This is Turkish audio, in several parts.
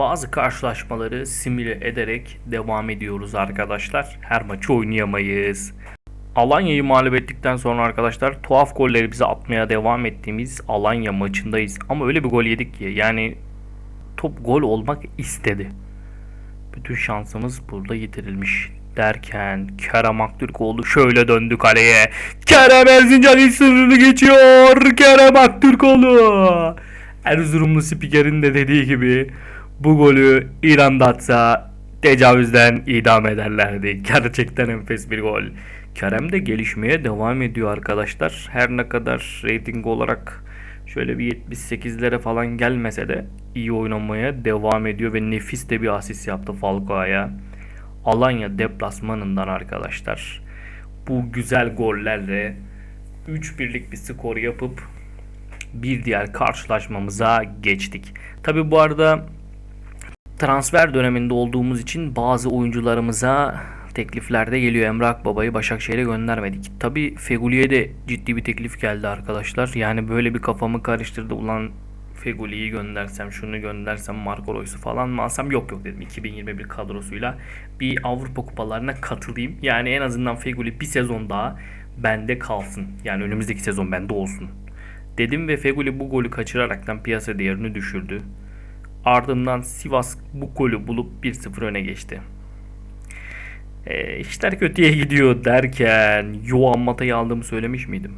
bazı karşılaşmaları simüle ederek devam ediyoruz arkadaşlar. Her maçı oynayamayız. Alanya'yı mağlup ettikten sonra arkadaşlar tuhaf golleri bize atmaya devam ettiğimiz Alanya maçındayız. Ama öyle bir gol yedik ki yani top gol olmak istedi. Bütün şansımız burada yitirilmiş derken Kerem Aktürkoğlu şöyle döndü kaleye. Kerem Erzincan ilk geçiyor. Kerem Aktürkoğlu. Erzurumlu spikerin de dediği gibi bu golü İran'da atsa tecavüzden idam ederlerdi. Gerçekten enfes bir gol. Kerem de gelişmeye devam ediyor arkadaşlar. Her ne kadar rating olarak şöyle bir 78'lere falan gelmese de iyi oynamaya devam ediyor ve nefis de bir asist yaptı Falcao'ya. Alanya deplasmanından arkadaşlar. Bu güzel gollerle 3-1'lik bir skor yapıp bir diğer karşılaşmamıza geçtik. Tabi bu arada transfer döneminde olduğumuz için bazı oyuncularımıza teklifler de geliyor. Emre Akbaba'yı Başakşehir'e göndermedik. Tabi Feguli'ye de ciddi bir teklif geldi arkadaşlar. Yani böyle bir kafamı karıştırdı. Ulan Feguli'yi göndersem, şunu göndersem, Marco Reus'u falan mı alsam? Yok yok dedim. 2021 kadrosuyla bir Avrupa kupalarına katılayım. Yani en azından Feguli bir sezon daha bende kalsın. Yani önümüzdeki sezon bende olsun. Dedim ve Feguli bu golü kaçıraraktan piyasa değerini düşürdü. Ardından Sivas bu golü bulup 1-0 öne geçti. E, işler kötüye gidiyor derken Yoğan Mata'yı aldığımı söylemiş miydim?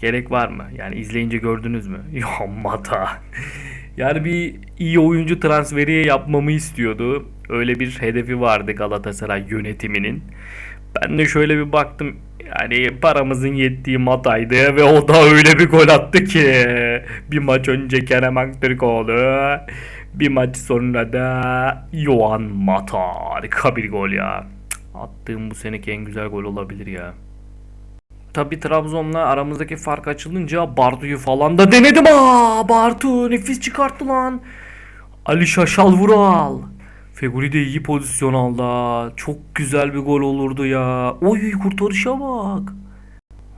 Gerek var mı? Yani izleyince gördünüz mü? Yoğan Mata. yani bir iyi oyuncu transferi yapmamı istiyordu. Öyle bir hedefi vardı Galatasaray yönetiminin. Ben de şöyle bir baktım. Yani paramızın yettiği Mata'ydı ve o da öyle bir gol attı ki. Bir maç önce Kerem Aktürkoğlu. Bir maç sonra da Yohan Mata. Harika bir gol ya. Attığım bu seneki en güzel gol olabilir ya. Tabi Trabzon'la aramızdaki fark açılınca Bartu'yu falan da denedim. Aa, Bartu nefis çıkarttı lan. Ali Şaşal Vural. Feguli de iyi pozisyon aldı. Çok güzel bir gol olurdu ya. Oy kurtarışa bak.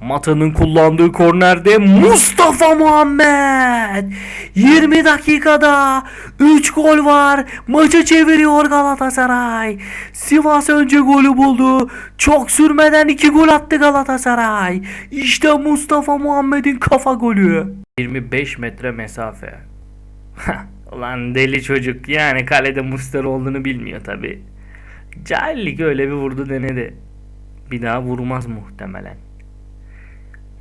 Mata'nın kullandığı kornerde Mustafa Muhammed. 20 dakikada 3 gol var. Maçı çeviriyor Galatasaray. Sivas önce golü buldu. Çok sürmeden 2 gol attı Galatasaray. İşte Mustafa Muhammed'in kafa golü. 25 metre mesafe Ulan deli çocuk. Yani kalede Muslera olduğunu bilmiyor tabi Cahillik öyle bir vurdu denedi. Bir daha vurmaz muhtemelen.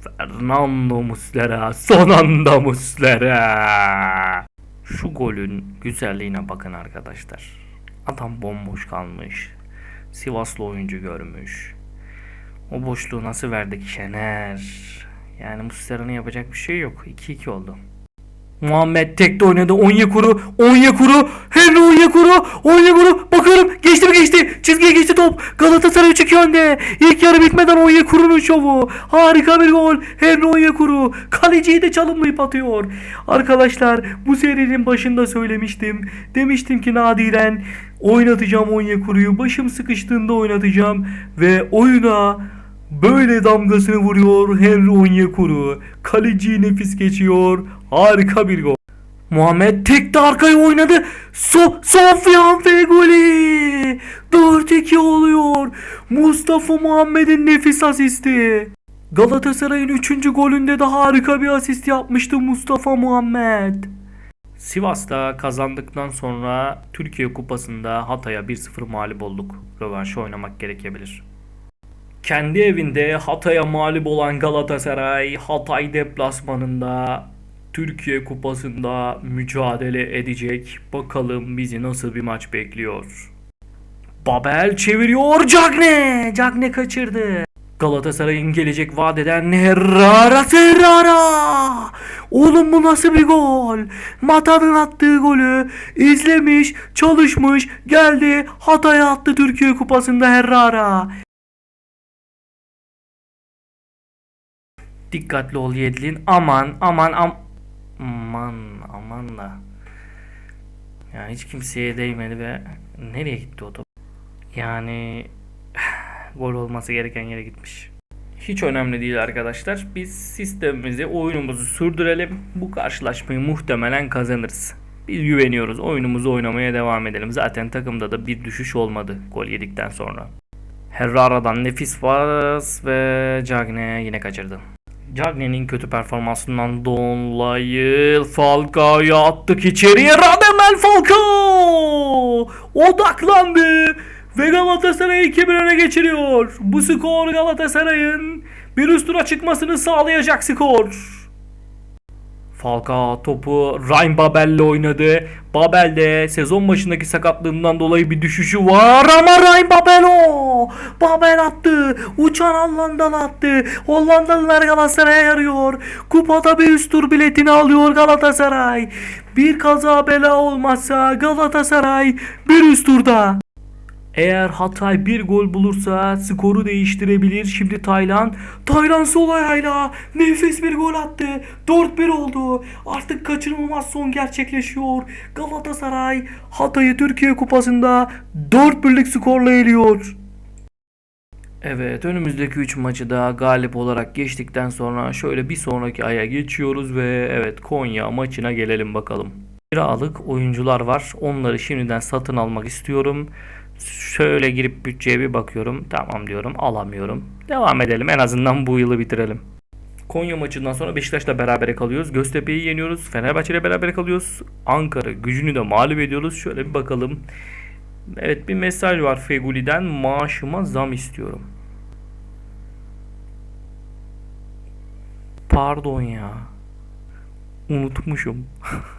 Fernando Muslera son anda Muslera. Şu golün güzelliğine bakın arkadaşlar. Adam bomboş kalmış. Sivaslı oyuncu görmüş. O boşluğu nasıl verdik Şener? Yani Muslera'nın yapacak bir şey yok. 2-2 oldu Muhammed tekte oynadı. Onyekuru Onyekuru Henry Onyekuru Onyekuru. Bakıyorum geçti mi geçti? Çizgiye geçti top. Galatasaray 3-2 önde İlk yarı bitmeden Onyekuru'nun şovu. Harika bir gol. Henry Onyekuru kaleciyi de çalımlayıp atıyor. Arkadaşlar bu serinin başında söylemiştim. Demiştim ki nadiren oynatacağım Onyekuru'yu. Başım sıkıştığında oynatacağım ve oyuna Böyle damgasını vuruyor Henry Onyekuru. Kaleci nefis geçiyor. Harika bir gol. Muhammed tek de arkaya oynadı. So Sofyan Fegoli. 4-2 oluyor. Mustafa Muhammed'in nefis asisti. Galatasaray'ın 3. golünde de harika bir asist yapmıştı Mustafa Muhammed. Sivas'ta kazandıktan sonra Türkiye Kupası'nda Hatay'a 1-0 mağlup olduk. Rövanşı oynamak gerekebilir. Kendi evinde Hatay'a mağlup olan Galatasaray Hatay deplasmanında Türkiye Kupası'nda mücadele edecek. Bakalım bizi nasıl bir maç bekliyor. Babel çeviriyor Cagne. Cagne kaçırdı. Galatasaray'ın gelecek vadeden Herrera Ferrara. Oğlum bu nasıl bir gol? Mata'nın attığı golü izlemiş, çalışmış, geldi Hatay'a attı Türkiye Kupası'nda Herrera. Dikkatli ol Yedlin. Aman aman am aman aman da. Yani hiç kimseye değmedi ve nereye gitti o top? Yani gol olması gereken yere gitmiş. Hiç önemli değil arkadaşlar. Biz sistemimizi, oyunumuzu sürdürelim. Bu karşılaşmayı muhtemelen kazanırız. Biz güveniyoruz. Oyunumuzu oynamaya devam edelim. Zaten takımda da bir düşüş olmadı gol yedikten sonra. Herrera'dan nefis pas ve Cagne yine kaçırdı. Cagne'nin kötü performansından dolayı Falcao'yu attık içeriye. Radamel Falcao odaklandı ve Galatasaray'ı 2-1 öne geçiriyor. Bu skor Galatasaray'ın bir üst tura çıkmasını sağlayacak skor. Falcao topu Ryan Babel'le oynadı. Babel de sezon başındaki sakatlığından dolayı bir düşüşü var ama Ryan Babel o. Babel attı. Uçan Hollandalı attı. Hollandalılar Galatasaray'a yarıyor. Kupada bir üst tur biletini alıyor Galatasaray. Bir kaza bela olmazsa Galatasaray bir üst turda. Eğer Hatay bir gol bulursa skoru değiştirebilir. Şimdi Taylan. Taylan sol ayağıyla nefis bir gol attı. 4-1 oldu. Artık kaçınılmaz son gerçekleşiyor. Galatasaray Hatay'ı Türkiye Kupası'nda 4-1'lik skorla eliyor. Evet önümüzdeki 3 maçı da galip olarak geçtikten sonra şöyle bir sonraki aya geçiyoruz ve evet Konya maçına gelelim bakalım. Kiralık oyuncular var. Onları şimdiden satın almak istiyorum. Şöyle girip bütçeye bir bakıyorum. Tamam diyorum alamıyorum. Devam edelim en azından bu yılı bitirelim. Konya maçından sonra Beşiktaş'la berabere kalıyoruz. Göztepe'yi yeniyoruz. Fenerbahçe ile berabere kalıyoruz. Ankara gücünü de mağlup ediyoruz. Şöyle bir bakalım. Evet bir mesaj var Feguli'den. Maaşıma zam istiyorum. Pardon ya. Unutmuşum.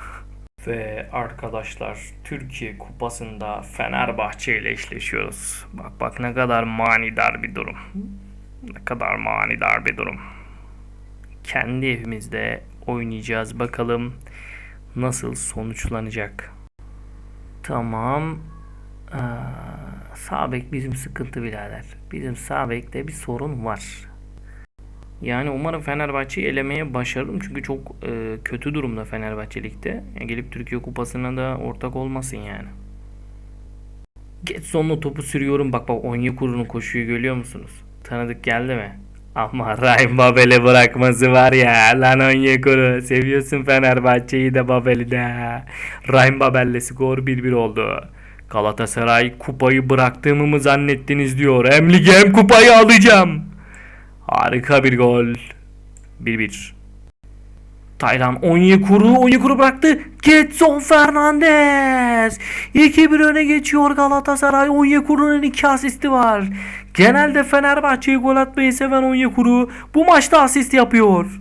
Ve arkadaşlar Türkiye Kupası'nda Fenerbahçe ile eşleşiyoruz. Bak bak ne kadar manidar bir durum. Ne kadar manidar bir durum. Kendi evimizde oynayacağız. Bakalım nasıl sonuçlanacak. Tamam. Ee, sağ bizim sıkıntı birader. Bizim sağ bekte bir sorun var. Yani umarım Fenerbahçe'yi elemeye başarırım. Çünkü çok e, kötü durumda Fenerbahçe ligde. Yani gelip Türkiye Kupası'na da ortak olmasın yani. Getson'la topu sürüyorum. Bak bak Onyekuru'nun koşuyu görüyor musunuz? Tanıdık geldi mi? Ama Ryan Babel'e bırakması var ya. Lan Onyekuru. Seviyorsun Fenerbahçe'yi de Babel'i de. Ryan Babel'le skor 1-1 oldu. Galatasaray kupayı bıraktığımı mı zannettiniz diyor. Hem ligi hem kupayı alacağım. Harika bir gol. 1-1. Taylan Onyekuru, Onyekuru bıraktı. Getson Fernandez. 2-1 öne geçiyor Galatasaray. Onyekuru'nun 2 asisti var. Genelde Fenerbahçe'yi gol atmayı seven Onyekuru bu maçta asist yapıyor.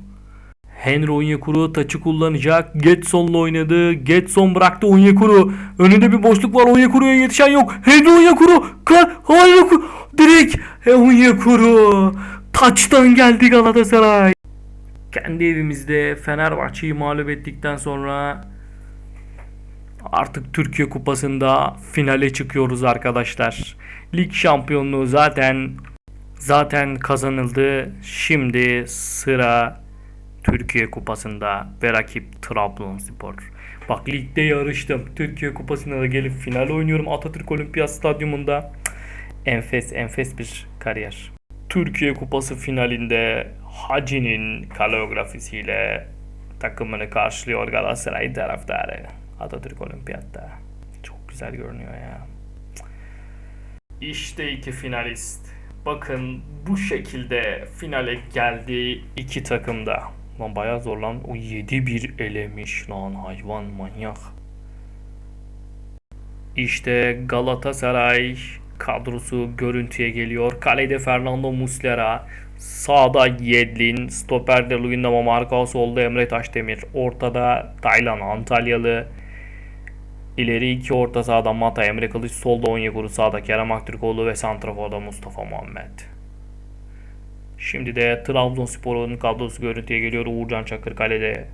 Henry Onyekuru taçı kullanacak. Getson'la oynadı. Getson bıraktı Onyekuru. Önünde bir boşluk var. Onyekuru'ya yetişen yok. Henry Onyekuru. Kal Onyekuru. Direkt Onyekuru. Taçtan geldi Galatasaray. Kendi evimizde Fenerbahçe'yi mağlup ettikten sonra artık Türkiye Kupası'nda finale çıkıyoruz arkadaşlar. Lig şampiyonluğu zaten zaten kazanıldı. Şimdi sıra Türkiye Kupası'nda ve rakip Trabzonspor. Bak ligde yarıştım. Türkiye Kupası'nda da gelip final oynuyorum Atatürk Olimpiyat Stadyumunda. Enfes enfes bir kariyer. Türkiye Kupası finalinde Hacı'nin koreografisiyle takımını karşılıyor Galatasaray taraftarı. Atatürk Olimpiyat'ta. Çok güzel görünüyor ya. İşte iki finalist. Bakın bu şekilde finale geldi iki takımda. Lan bayağı zor lan. O 7-1 elemiş lan hayvan manyak. İşte Galatasaray kadrosu görüntüye geliyor. Kalede Fernando Muslera, sağda Yedlin, stoperde Luyendama Marka, solda Emre Taşdemir, ortada Taylan Antalyalı, İleri iki orta sahada Mata Emre Kılıç, solda Onyekuru, sağda Kerem Aktürkoğlu ve santraforda Mustafa Muhammed. Şimdi de Trabzonspor'un kadrosu görüntüye geliyor. Uğurcan Çakır kalede.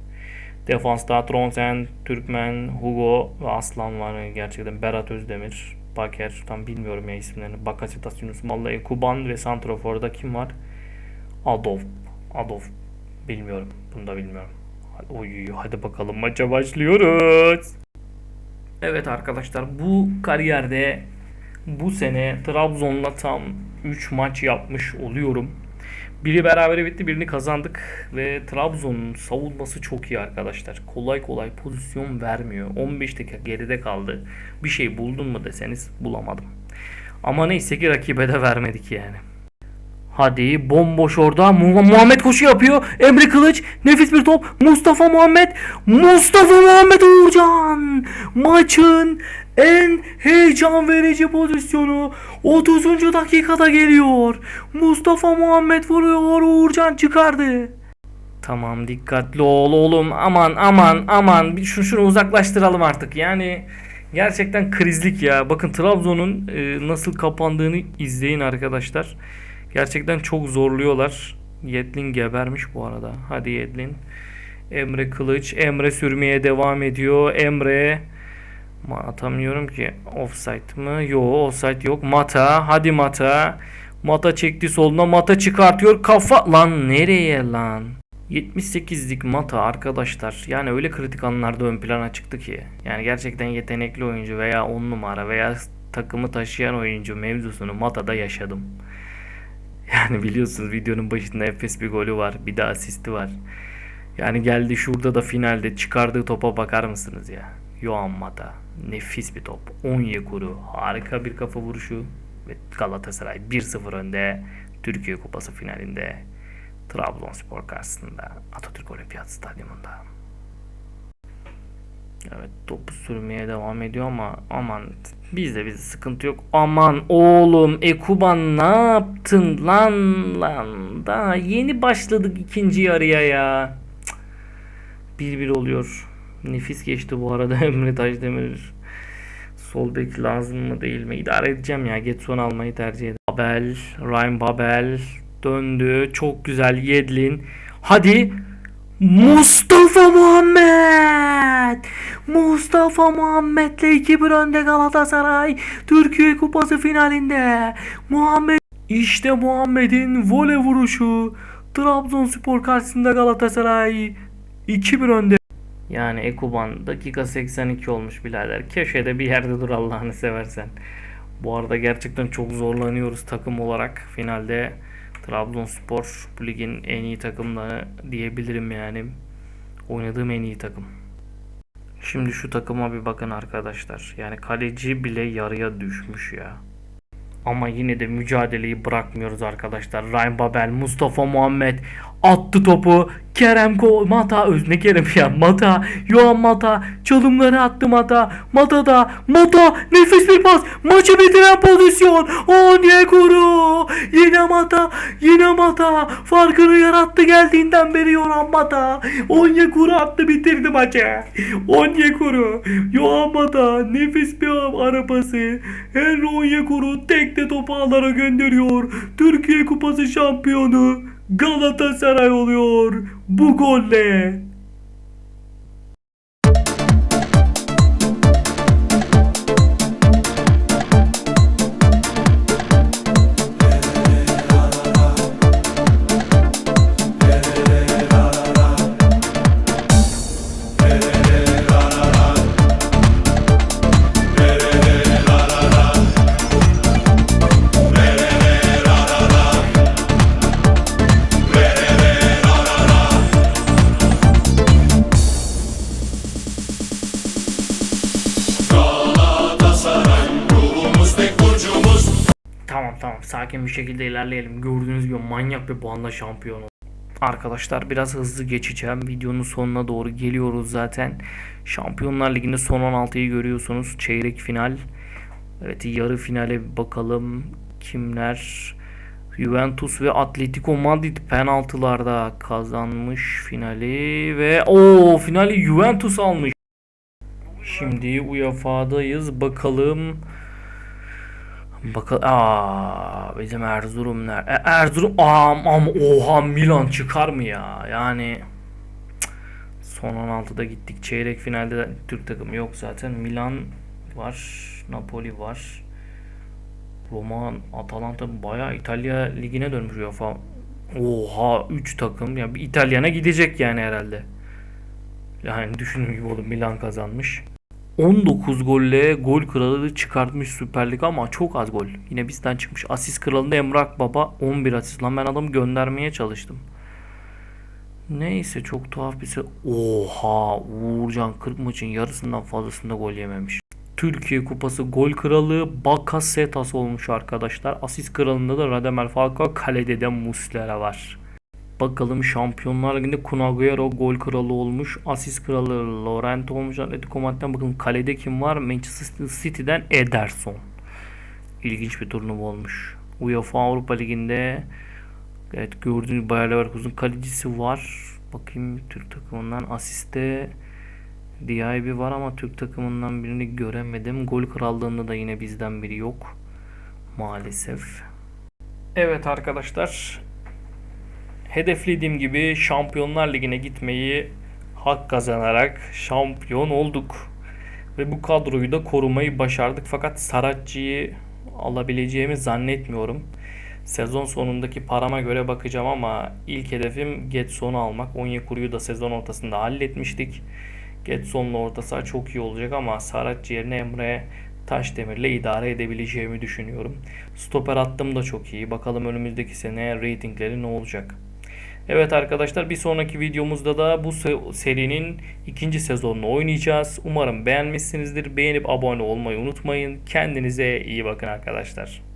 Defansta Tronsen, Türkmen, Hugo ve Aslan var. Gerçekten Berat Özdemir, Baker tam bilmiyorum ya isimlerini. Bakasitas Yunus Mallayı, Kuban ve Santrofor'da kim var? Adolf. Adolf. Bilmiyorum. Bunu da bilmiyorum. Oy, hadi bakalım maça başlıyoruz. Evet arkadaşlar bu kariyerde bu sene Trabzon'la tam 3 maç yapmış oluyorum. Biri berabere bitti, birini kazandık ve Trabzon'un savunması çok iyi arkadaşlar. Kolay kolay pozisyon vermiyor. 15 dakika geride kaldı. Bir şey buldun mu deseniz bulamadım. Ama neyse ki rakibe de vermedik yani. Hadi bomboş orada Mu- Muhammed koşu yapıyor. Emre Kılıç nefis bir top. Mustafa Muhammed. Mustafa Muhammed Uğurcan. Maçın en heyecan verici pozisyonu 30. dakikada geliyor. Mustafa Muhammed vuruyor. Uğurcan çıkardı. Tamam dikkatli ol oğlum. Aman aman aman. Bir Şunu, şunu uzaklaştıralım artık. Yani gerçekten krizlik ya. Bakın Trabzon'un e, nasıl kapandığını izleyin arkadaşlar. Gerçekten çok zorluyorlar. Yedlin gebermiş bu arada. Hadi Yedlin. Emre Kılıç. Emre sürmeye devam ediyor. Emre. Ma atamıyorum ki. Offside mı? Yok offside yok. Mata. Hadi Mata. Mata çekti soluna. Mata çıkartıyor. Kafa. Lan nereye lan? 78'lik Mata arkadaşlar. Yani öyle kritik anlarda ön plana çıktı ki. Yani gerçekten yetenekli oyuncu veya 10 numara veya takımı taşıyan oyuncu mevzusunu Mata'da yaşadım. Yani biliyorsunuz videonun başında Efes bir golü var. Bir de asisti var. Yani geldi şurada da finalde çıkardığı topa bakar mısınız ya? Yohan Mata. Nefis bir top. Onyekuru. Harika bir kafa vuruşu. Ve Galatasaray 1-0 önde. Türkiye Kupası finalinde. Trabzonspor karşısında. Atatürk Olimpiyat Stadyumunda. Evet topu sürmeye devam ediyor ama aman bizde bize sıkıntı yok. Aman oğlum Ekuban ne yaptın lan lan daha yeni başladık ikinci yarıya ya. Cık. 1-1 oluyor. Nefis geçti bu arada Emre Taşdemir. Sol bek lazım mı değil mi? İdare edeceğim ya. Getson almayı tercih ederim. Babel, Ryan Babel döndü. Çok güzel Yedlin. Hadi Mustafa Muhammed! Mustafa Muhammed'le 2-1 önde Galatasaray. Türkiye Kupası finalinde. Muhammed işte Muhammed'in voley vuruşu. Trabzonspor karşısında Galatasaray 2-1 önde. Yani Ekuban dakika 82 olmuş birader. Köşede bir yerde dur Allah'ını seversen. Bu arada gerçekten çok zorlanıyoruz takım olarak. Finalde Trabzonspor bu ligin en iyi takımları diyebilirim yani. Oynadığım en iyi takım. Şimdi şu takıma bir bakın arkadaşlar. Yani kaleci bile yarıya düşmüş ya. Ama yine de mücadeleyi bırakmıyoruz arkadaşlar. Ryan Babel, Mustafa Muhammed attı topu. Kerem Ko Mata öz ne Kerem ya Mata Yohan Mata çalımları attı Mata Mata da Mata nefis bir pas maçı bitiren pozisyon Onyekuru yine Mata yine Mata farkını yarattı geldiğinden beri Yohan Mata Onyekuru attı bitirdi maçı Onyekuru Yohan Mata nefis bir arabası Henry Onyekuru tek de topu ağlara gönderiyor Türkiye Kupası şampiyonu Galatasaray oluyor bu golle. Sakin bir şekilde ilerleyelim. Gördüğünüz gibi manyak bir puanla şampiyon. Arkadaşlar biraz hızlı geçeceğim. Videonun sonuna doğru geliyoruz zaten. Şampiyonlar Ligi'nde son 16'yı görüyorsunuz. Çeyrek final. Evet yarı finale bakalım. Kimler? Juventus ve Atletico Madrid penaltılarda kazanmış finali ve o finali Juventus almış. Şimdi UEFA'dayız. Bakalım. Bakalım. Aa, bizim Erzurum nerede? E, Erzurum am am oha Milan çıkar mı ya? Yani cık, son 16'da gittik. Çeyrek finalde de Türk takımı yok zaten. Milan var, Napoli var. Roma, Atalanta bayağı İtalya ligine dönmüş UEFA. Oha 3 takım. Ya bir İtalyana gidecek yani herhalde. Yani düşündüğüm gibi oldu. Milan kazanmış. 19 golle gol kralı çıkartmış Süper Lig ama çok az gol. Yine bizden çıkmış. Asist kralında Emrah Baba 11 asist. Lan ben adamı göndermeye çalıştım. Neyse çok tuhaf bir şey. Oha Uğurcan 40 maçın yarısından fazlasında gol yememiş. Türkiye Kupası gol kralı Bakasetas olmuş arkadaşlar. Asist kralında da Radamel Falcao kalede de Muslera var. Bakalım Şampiyonlar Ligi'nde Kun Agüero gol kralı olmuş. Asist kralı Laurent olmuş. Atletico Madrid'den bakın kalede kim var? Manchester City'den Ederson. İlginç bir turnuva olmuş. UEFA Avrupa Ligi'nde evet gördüğünüz Bayer Leverkusen kalecisi var. Bakayım Türk takımından asiste DIB var ama Türk takımından birini göremedim. Gol krallığında da yine bizden biri yok. Maalesef. Evet arkadaşlar hedeflediğim gibi Şampiyonlar Ligi'ne gitmeyi hak kazanarak şampiyon olduk. Ve bu kadroyu da korumayı başardık. Fakat Saracchi'yi alabileceğimi zannetmiyorum. Sezon sonundaki parama göre bakacağım ama ilk hedefim Getson'u almak. Onyekuru'yu da sezon ortasında halletmiştik. Getson'la orta saha çok iyi olacak ama Saracchi yerine Emre Taşdemir'le idare edebileceğimi düşünüyorum. Stoper hattım da çok iyi. Bakalım önümüzdeki sene reytingleri ne olacak. Evet arkadaşlar bir sonraki videomuzda da bu se- serinin ikinci sezonunu oynayacağız. Umarım beğenmişsinizdir. Beğenip abone olmayı unutmayın. Kendinize iyi bakın arkadaşlar.